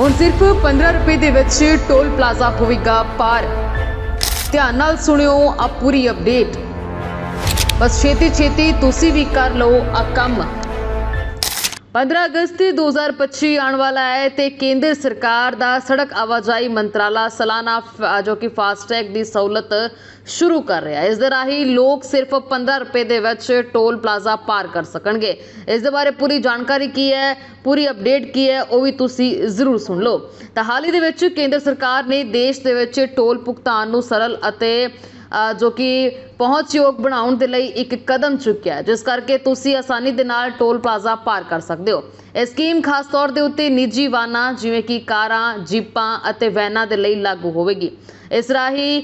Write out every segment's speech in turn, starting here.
ਹੁਣ ਸਿਰਫ 15 ਰੁਪਏ ਦੇ ਵਿੱਚ ਟੋਲ ਪਲਾਜ਼ਾ ਹੋਵੇਗਾ ਪਾਰ। ਧਿਆਨ ਨਾਲ ਸੁਣਿਓ ਆ ਪੂਰੀ ਅਪਡੇਟ ਬਸ ਛੇਤੀ ਛੇਤੀ ਤੁਸੀਂ ਵੀ ਕਰ ਲਓ ਆ ਕੰਮ। 15 ਅਗਸਤ 2025 ਆਉਣ ਵਾਲਾ ਹੈ ਤੇ ਕੇਂਦਰ ਸਰਕਾਰ ਦਾ ਸੜਕ ਆਵਾਜਾਈ ਮੰਤਰਾਲਾ ਸਾਲਾਨਾ ਜੋ ਕਿ ਫਾਸਟੈਗ ਦੀ ਸਹੂਲਤ ਸ਼ੁਰੂ ਕਰ ਰਿਹਾ ਹੈ। ਇਸ ਦੇ ਰਾਹੀਂ ਲੋਕ ਸਿਰਫ 15 ਰੁਪਏ ਦੇ ਵਿੱਚ ਟੋਲ ਪਲਾਜ਼ਾ ਪਾਰ ਕਰ ਸਕਣਗੇ। ਇਸ ਦੇ ਬਾਰੇ ਪੂਰੀ ਜਾਣਕਾਰੀ ਕੀ ਹੈ, ਪੂਰੀ ਅਪਡੇਟ ਕੀ ਹੈ, ਉਹ ਵੀ ਤੁਸੀਂ ਜ਼ਰੂਰ ਸੁਣ ਲਓ। ਤਾਂ ਹਾਲ ਹੀ ਦੇ ਵਿੱਚ ਕੇਂਦਰ ਸਰਕਾਰ ਨੇ ਦੇਸ਼ ਦੇ ਵਿੱਚ ਟੋਲ ਭੁਗਤਾਨ ਨੂੰ ਸਰਲ ਅਤੇ ਜੋ ਕਿ ਪਹੁੰਚਯੋਗ ਬਣਾਉਣ ਦੇ ਲਈ ਇੱਕ ਕਦਮ ਚੁੱਕਿਆ ਜਿਸ ਕਰਕੇ ਤੁਸੀਂ ਆਸਾਨੀ ਦੇ ਨਾਲ ਟੋਲ ਪਲਾਜ਼ਾ ਪਾਰ ਕਰ ਸਕਦੇ ਹੋ। ਇਹ ਸਕੀਮ ਖਾਸ ਤੌਰ ਦੇ ਉੱਤੇ ਨਿੱਜੀ ਵਾਹਨਾਂ, ਜਿਵੇਂ ਕਿ ਕਾਰਾਂ, ਜੀਪਾਂ ਅਤੇ ਵੈਨਾਂ ਦੇ ਲਈ ਲਾਗੂ ਹੋਵੇਗੀ। ਇਸ ਰਾਹੀਂ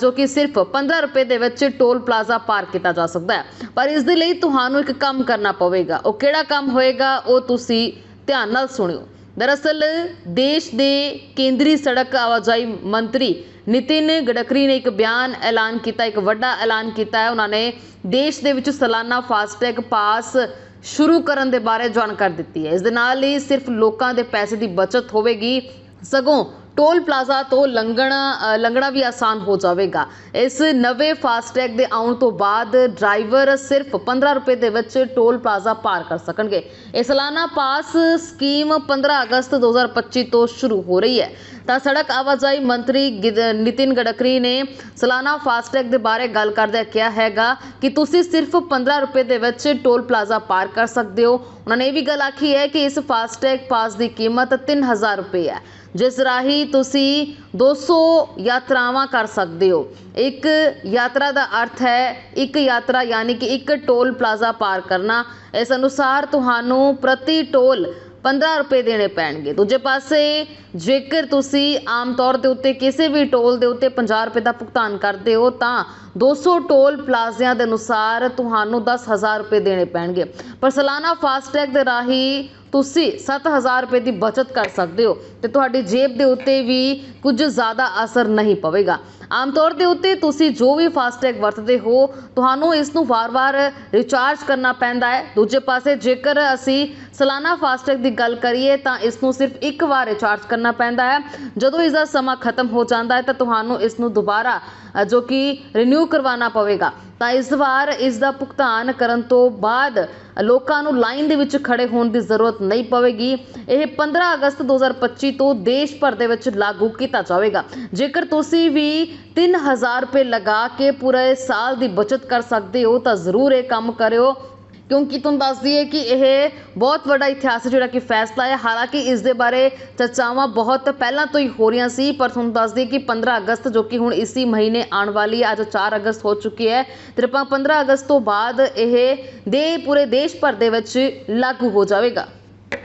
ਜੋ ਕਿ ਸਿਰਫ 15 ਰੁਪਏ ਦੇ ਵਿੱਚ ਟੋਲ ਪਲਾਜ਼ਾ ਪਾਰ ਕੀਤਾ ਜਾ ਸਕਦਾ ਹੈ। ਪਰ ਇਸ ਦੇ ਲਈ ਤੁਹਾਨੂੰ ਇੱਕ ਕੰਮ ਕਰਨਾ ਪਵੇਗਾ। ਉਹ ਕਿਹੜਾ ਕੰਮ ਹੋਏਗਾ, ਉਹ ਤੁਸੀਂ ਧਿਆਨ ਨਾਲ ਸੁਣਿਓ। ਦਰਅਸਲ ਦੇਸ਼ ਦੇ ਕੇਂਦਰੀ ਸੜਕ ਆਵਾਜਾਈ ਮੰਤਰੀ ਨਿਤਿਨ ਗਡਕਰੀ ਨੇ ਇੱਕ ਬਿਆਨ ਐਲਾਨ ਕੀਤਾ, ਇੱਕ ਵੱਡਾ ਐਲਾਨ ਕੀਤਾ ਹੈ। ਉਹਨਾਂ ਨੇ ਦੇਸ਼ ਦੇ ਵਿੱਚ ਸਾਲਾਨਾ ਫਾਸਟੈਗ ਪਾਸ ਸ਼ੁਰੂ ਕਰਨ ਦੇ ਬਾਰੇ ਜਾਣਕਾਰੀ ਦਿੱਤੀ ਹੈ। ਇਸ ਦੇ ਨਾਲ ਹੀ ਸਿਰਫ ਲੋਕਾਂ ਦੇ ਪੈਸੇ ਦੀ ਬਚਤ ਹੋਵੇਗੀ। ਸਗੋਂ ਟੋਲ ਪਲਾਜ਼ਾ ਤੋਂ ਲੰਘਣਾ ਲੰਘਣਾ ਵੀ ਆਸਾਨ ਹੋ ਜਾਵੇਗਾ। ਇਸ ਨਵੇਂ ਫਾਸਟੈਗ ਦੇ ਆਉਣ ਤੋਂ ਬਾਅਦ ਡਰਾਈਵਰ ਸਿਰਫ 15 ਰੁਪਏ ਦੇ ਵਿੱਚ ਟੋਲ ਪਲਾਜ਼ਾ ਪਾਰ ਕਰ ਸਕਣਗੇ। ਇਹ ਸਾਲਾਨਾ ਪਾਸ ਸਕੀਮ 15 ਅਗਸਤ 2025 ਤੋਂ ਸ਼ੁਰੂ ਹੋ ਰਹੀ ਹੈ। ਤਾਂ ਸੜਕ ਆਵਾਜਾਈ ਮੰਤਰੀ ਗਿਦ- ਨਿਤਿਨ ਗਡਕਰੀ ਨੇ ਸਾਲਾਨਾ ਫਾਸਟੈਗ ਦੇ ਬਾਰੇ ਗੱਲ ਕਰਦਿਆਂ ਕਿਹਾ ਹੈਗਾ ਕਿ ਤੁਸੀਂ ਸਿਰਫ 15 ਰੁਪਏ ਦੇ ਵਿੱਚ ਟੋਲ ਪਲਾਜ਼ਾ ਪਾਰ ਕਰ ਸਕਦੇ ਹੋ। ਉਹਨਾਂ ਨੇ ਇਹ ਵੀ ਗੱਲ ਆਖੀ ਹੈ ਕਿ ਇਸ ਫਾਸਟੈਗ ਪਾਸ ਦੀ ਕੀਮਤ 3000 ਰੁਪਏ ਹੈ, ਜਿਸ ਰਾਹੀਂ ਤੁਸੀਂ 200 ਯਾਤਰਾਵਾਂ ਕਰ ਸਕਦੇ ਹੋ। ਇੱਕ ਯਾਤਰਾ ਦਾ ਅਰਥ ਹੈ ਇੱਕ ਯਾਤਰਾ, ਯਾਨੀ ਕਿ ਇੱਕ ਟੋਲ ਪਲਾਜ਼ਾ ਪਾਰ ਕਰਨਾ। ਇਸ ਅਨੁਸਾਰ ਤੁਹਾਨੂੰ ਪ੍ਰਤੀ ਟੋਲ 15 ਰੁਪਏ ਦੇਣੇ ਪੈਣਗੇ। ਦੂਜੇ ਪਾਸੇ, ਜੇਕਰ ਤੁਸੀਂ ਆਮ ਤੌਰ ਦੇ ਉੱਤੇ ਕਿਸੇ ਵੀ ਟੋਲ ਦੇ ਉੱਤੇ 50 ਰੁਪਏ ਦਾ ਭੁਗਤਾਨ ਕਰਦੇ ਹੋ, ਤਾਂ 200 ਟੋਲ ਪਲਾਜ਼ਿਆਂ ਦੇ ਅਨੁਸਾਰ ਤੁਹਾਨੂੰ 10000 ਰੁਪਏ ਦੇਣੇ ਪੈਣਗੇ। ਪਰ ਸਾਲਾਨਾ ਫਾਸਟੈਗ ਦੇ ਰਾਹੀਂ ਤੁਸੀਂ 7000 ਰੁਪਏ ਦੀ ਬਚਤ ਕਰ ਸਕਦੇ ਹੋ ਤੇ ਤੁਹਾਡੀ ਜੇਬ ਦੇ ਉੱਤੇ ਵੀ ਕੁਝ ਜ਼ਿਆਦਾ ਅਸਰ ਨਹੀਂ ਪਵੇਗਾ। ਆਮ ਤੌਰ ਦੇ ਉੱਤੇ ਤੁਸੀਂ ਜੋ ਵੀ ਫਾਸਟੈਗ ਵਰਤਦੇ ਹੋ, ਤੁਹਾਨੂੰ ਇਸ ਨੂੰ ਵਾਰ-ਵਾਰ ਰਿਚਾਰਜ ਕਰਨਾ ਪੈਂਦਾ ਹੈ। ਦੂਜੇ ਪਾਸੇ, ਜੇਕਰ ਅਸੀਂ ਸਾਲਾਨਾ ਫਾਸਟੈਗ ਦੀ ਗੱਲ ਕਰੀਏ ਤਾਂ ਇਸ ਨੂੰ ਸਿਰਫ ਇੱਕ ਵਾਰ ਰਿਚਾਰਜ ਕਰਨਾ ਪੈਂਦਾ ਹੈ। ਜਦੋਂ ਇਸ ਦਾ ਸਮਾਂ ਖਤਮ ਹੋ ਜਾਂਦਾ ਹੈ ਤਾਂ ਤੁਹਾਨੂੰ ਇਸ ਨੂੰ ਦੁਬਾਰਾ ਜੋ ਕਿ ਰੀਨਿਊ ਕਰਵਾਉਣਾ ਪਵੇਗਾ। ਤਾਂ ਇਸ ਵਾਰ ਇਸ ਦਾ ਭੁਗਤਾਨ ਕਰਨ ਤੋਂ ਬਾਅਦ ਲੋਕਾਂ ਨੂੰ ਲਾਈਨ ਦੇ ਵਿੱਚ ਖੜੇ ਹੋਣ ਦੀ ਜ਼ਰੂਰਤ ਨਹੀਂ ਪਵੇਗੀ। ਇਹ 15 ਅਗਸਤ 2025 ਤੋਂ ਦੇਸ਼ ਭਰ ਦੇ ਵਿੱਚ ਲਾਗੂ ਕੀਤਾ ਜਾਵੇਗਾ। ਜੇਕਰ ਤੁਸੀਂ ਵੀ 3000 ਰੁਪਏ ਲਗਾ ਕੇ ਪੂਰੇ ਸਾਲ ਦੀ ਬਚਤ ਕਰ ਸਕਦੇ ਹੋ ਤਾਂ ਜ਼ਰੂਰ ਇਹ ਕੰਮ ਕਰਿਓ। ਕਿਉਂਕਿ ਤੁਹਾਨੂੰ ਦੱਸ ਦਈਏ ਕਿ ਇਹ ਬਹੁਤ ਵੱਡਾ ਇਤਿਹਾਸ ਜਿਹੜਾ ਕਿ ਫੈਸਲਾ ਹੈ। ਹਾਲਾਂਕਿ ਇਸ ਦੇ ਬਾਰੇ ਚਰਚਾਵਾਂ ਬਹੁਤ ਪਹਿਲਾਂ ਤੋਂ ਹੀ ਹੋ ਰਹੀਆਂ ਸੀ, ਪਰ ਤੁਹਾਨੂੰ ਦੱਸ ਦਈਏ ਕਿ 15 ਅਗਸਤ ਜੋ ਕਿ ਹੁਣ ਇਸੀ ਮਹੀਨੇ ਆਉਣ ਵਾਲੀ ਹੈ, ਅੱਜ 4 ਅਗਸਤ ਹੋ ਚੁੱਕੀ ਹੈ। ਤੇ ਆਪਾਂ 15 ਅਗਸਤ ਤੋਂ ਬਾਅਦ ਇਹ ਦੇ ਪੂਰੇ ਦੇਸ਼ ਭਰ ਦੇ ਵਿੱਚ ਲਾਗੂ ਹੋ ਜਾਵੇਗਾ।